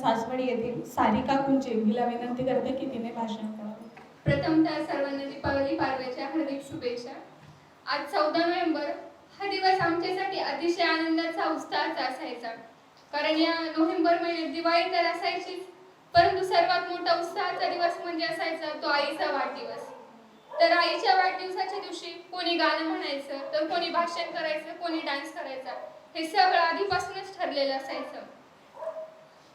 सासवड येथील सारिका कुंचे हिला विनंती करते की तिने भाषण करावे. प्रथमतः सर्वांना दीपावली पाडव्याच्या हार्दिक शुभेच्छा. आज चौदा नोव्हेंबर हा दिवस आमच्यासाठी अतिशय आनंदाचा उत्साहाचा असायचा. कारण या नोव्हेंबर महिन्यात दिवाळी तर असायचीच परंतु सर्वात मोठा उत्साहाचा दिवस म्हणजे असायचा तो आईचा वाढदिवस. तर आईच्या वाढदिवसाच्या दिवशी कोणी गाणं म्हणायचं तर कोणी भाषण करायचं कोणी डान्स करायचा हे सगळं आधीपासूनच ठरलेलं असायचं.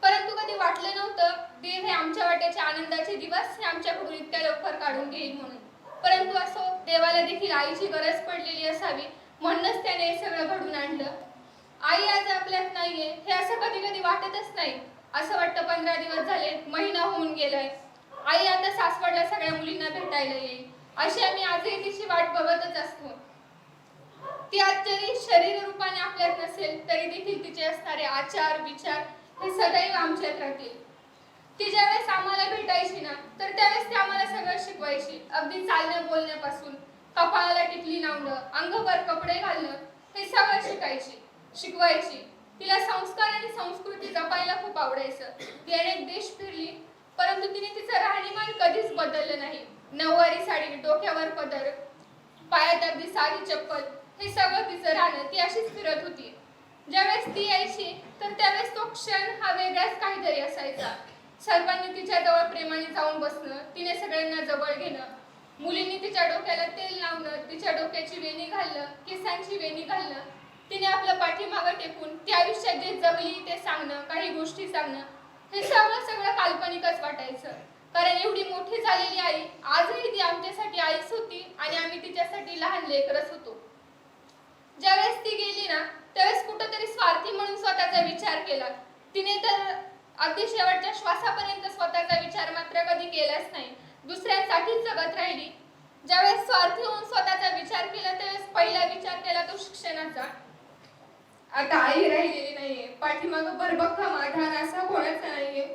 परंतु कधी वाटलं नव्हतं देव हे आमच्या वाट्याचे आनंदाचे दिवस हे आमच्याकडून इतक्या लवकर काढून घेईल म्हणून. परंतु असो देवाला देखील आईची गरज पडलेली असावी म्हणूनच त्याने हे सगळं घडून आणलं. आई आज आपल्यात नाहीये हे असं कधी कधी वाटतच नाही. असं वाटतं पंधरा दिवस झाले महिना होऊन गेलाय. आई आता सासवडला सगळ्या मुलींना भेटायला येईल. अशी आम्ही आजही तिची वाट बघतच असतो. ती आज जरी शरीर रूपाने आपल्यात नसेल तरी देखील तिचे असणारे आचार विचार हे सदैव आमच्यात राहतील ती ज्यावेळेस आम्हाला भेटायची ना तर त्यावेळेस ती आम्हाला सगळं शिकवायची. अगदी चालणं बोलण्यापासून कपाळाला टिकली लावणं अंगभर कपडे घालणं हे सगळं शिकायची. शिकवायची. तिला संस्कार आणि संस्कृती जपायला खूप आवडायचं. ती अनेक देश फिरली परंतु तिने तिचं राहणीमान कधीच बदललं नाही. नऊवारी साडी डोक्यावर पदर पायात अगदी साधी चप्पल हे सगळं तिचं राहणं ती अशीच फिरत होती. ज्यावेळेस ती यायची तर त्यावेळेस तो क्षण हा वेगळाच काहीतरी असायचा. सर्वांनी तिच्या जवळ प्रेमाने जाऊन बसणं तिने सगळ्यांना जवळ घेणं. मुलींनी तिच्या डोक्याला तेल लावणं. तिच्या डोक्याची वेणी घालणं. केसांची वेणी घालणं. तिने आपलं पाठीमागं टेकून ती आयुष्यात जे जगली ते सांगणं काही गोष्टी सांगणं हे सगळं सगळं काल्पनिकच वाटायचं. कारण एवढी मोठी झालेली आई आजही ती आमच्यासाठी आईच होती आणि आम्ही तिच्यासाठी लहान लेकरच होतो. ज्यावेळेस ती गेली ना त्यावेळेस कुठंतरी स्वार्थी म्हणून स्वतःचा विचार केला. तिने तर अगदी शेवटच्या श्वासापर्यंत स्वतःचा विचार मात्र कधी केलाच नाही. दुसऱ्यांसाठीच जगत राहिली. ज्यावेळेस स्वार्थी होऊन स्वतःचा विचार केला त्यावेळेस पहिला विचार केला तो शिक्षणाचा. आता आई राहिलेली नाहीये. पाठीमाग बरबक्का माधार असा कोणाचा नाहीये.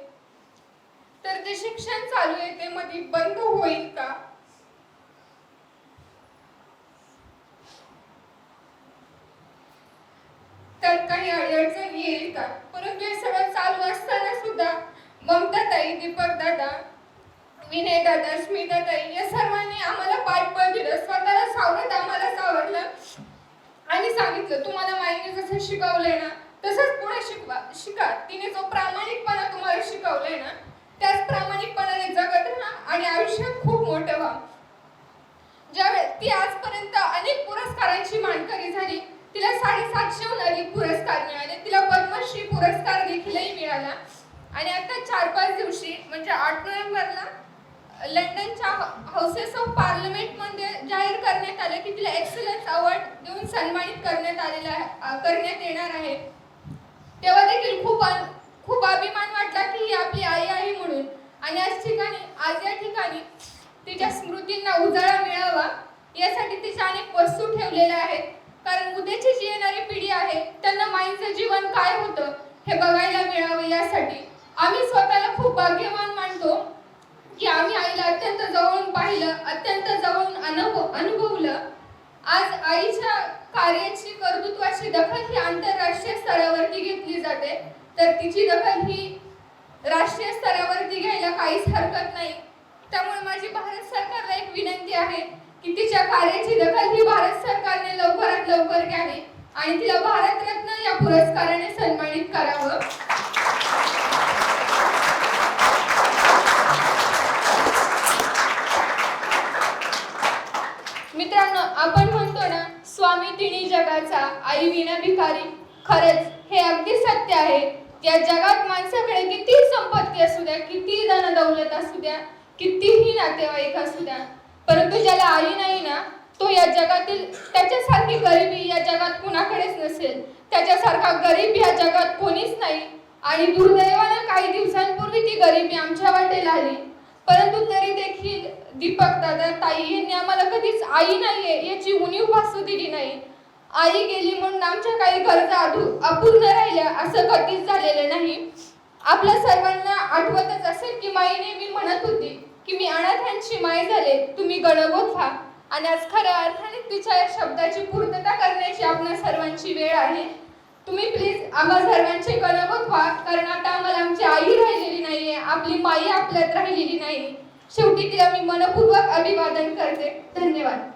तर ते शिक्षण चालू आहे ते मध्ये बंद होईल का? त्यात काही अडचण येईल का? परंतु हे सगळं चालू असताना सुद्धा ममता ताई दीपक दादा विनय दादा स्मिता ताई या सर्वांनी आम्हाला पाठबळ दिलं. स्वतःला सावरत आम्हाला सावरलं आणि सांगितलं तुम्हाला माईने जसं शिकवलंय ना तसंच पुढे शिकवा शिका. तिने जो प्रामाणिकपणा तुम्हाला शिकवलंय ना त्याच प्रामाणिकपणाने जगत राहा आणि आयुष्यात खूप मोठं व्हा. ज्या ती आजपर्यंत अनेक म्हणजे आठ नोव्हेंबरला लंडनच्या हाऊसेस ऑफ पार्लमेंटमध्ये जाहीर करण्यात आले की तिला एक्सलन्स अवॉर्ड देऊन सन्मानित करण्यात आलेला आहे करण्यात येणार आहे. तेव्हा देखील खूप खूप अभिमान वाटला की ही आपली आई आहे म्हणून. आणि आज ठिकाणी आज या ठिकाणी तिच्या स्मृतींना उजाळा मिळावा यासाठी तिच्या अनेक वस्तू ठेवलेल्या आहेत. कारण उद्याची जी येणारी पिढी आहे त्यांना माईंचं जीवन काय होतं हे बघायला मिळावं यासाठी. आम्ही स्वतःला खूप भाग्यवान मानतो की आम्ही आईला अत्यंत जवळून पाहिलं अत्यंत जवळून अनुभव अनुभवलं. आज आईच्या कार्याची कर्तृत्वाची दखल ही आंतरराष्ट्रीय स्तरावरती घेतली जाते. तर तिची दखल ही राष्ट्रीय स्तरावरती घ्यायला काहीच हरकत नाही. त्यामुळे माझी भारत सरकारला एक विनंती आहे की तिच्या कार्याची दखल ही भारत सरकारने लवकरात लवकर घ्यावी आणि तिला भारतरत्न या पुरस्काराने सन्मानित करावं. आपण म्हणतो ना स्वामी तिन्ही जगाचा आई विना भिकारी. खरंच हे अगदी सत्य आहे. या जगात माणसाकडे किती संपत्ती असू द्या किती धन दौलत असू द्या कितीही नातेवाईक असू द्या परंतु ज्याला आई नाही ना तो या जगातील त्याच्यासारखी गरिबी या जगात कुणाकडेच नसेल. त्याच्यासारखा गरीब या जगात कोणीच नाही. आणि दुर्दैवानं काही दिवसांपूर्वी ती गरिबी आमच्या वाटेला आली. परंतु तरी देखील दीपक दादा ताई यांनी आम्हाला कधीच आई नाहीये याची उणीव भासू दिली नाही. आई गेली म्हणून आमच्या काही गरजा अपूर्ण राहिल्या असं कधीच झालेलं नाही. आपल्या सर्वांना आठवतच असेल की माई नेहमी म्हणत होती की मी अनाथांची माय झाले तुम्ही गणगोत व्हा. आणि आज खऱ्या अर्थाने तिच्या या शब्दाची पूर्तता करण्याची आपल्या सर्वांची वेळ आहे. तुम्ही प्लीज आम्हा सर्वांचे गणवत व्हा कारण आता आम्हाला आमची आई राहिलेली नाही. आपली माई आपल्यात राहिलेली नाही. शेवटी तिला मी मनपूर्वक अभिवादन करते. धन्यवाद.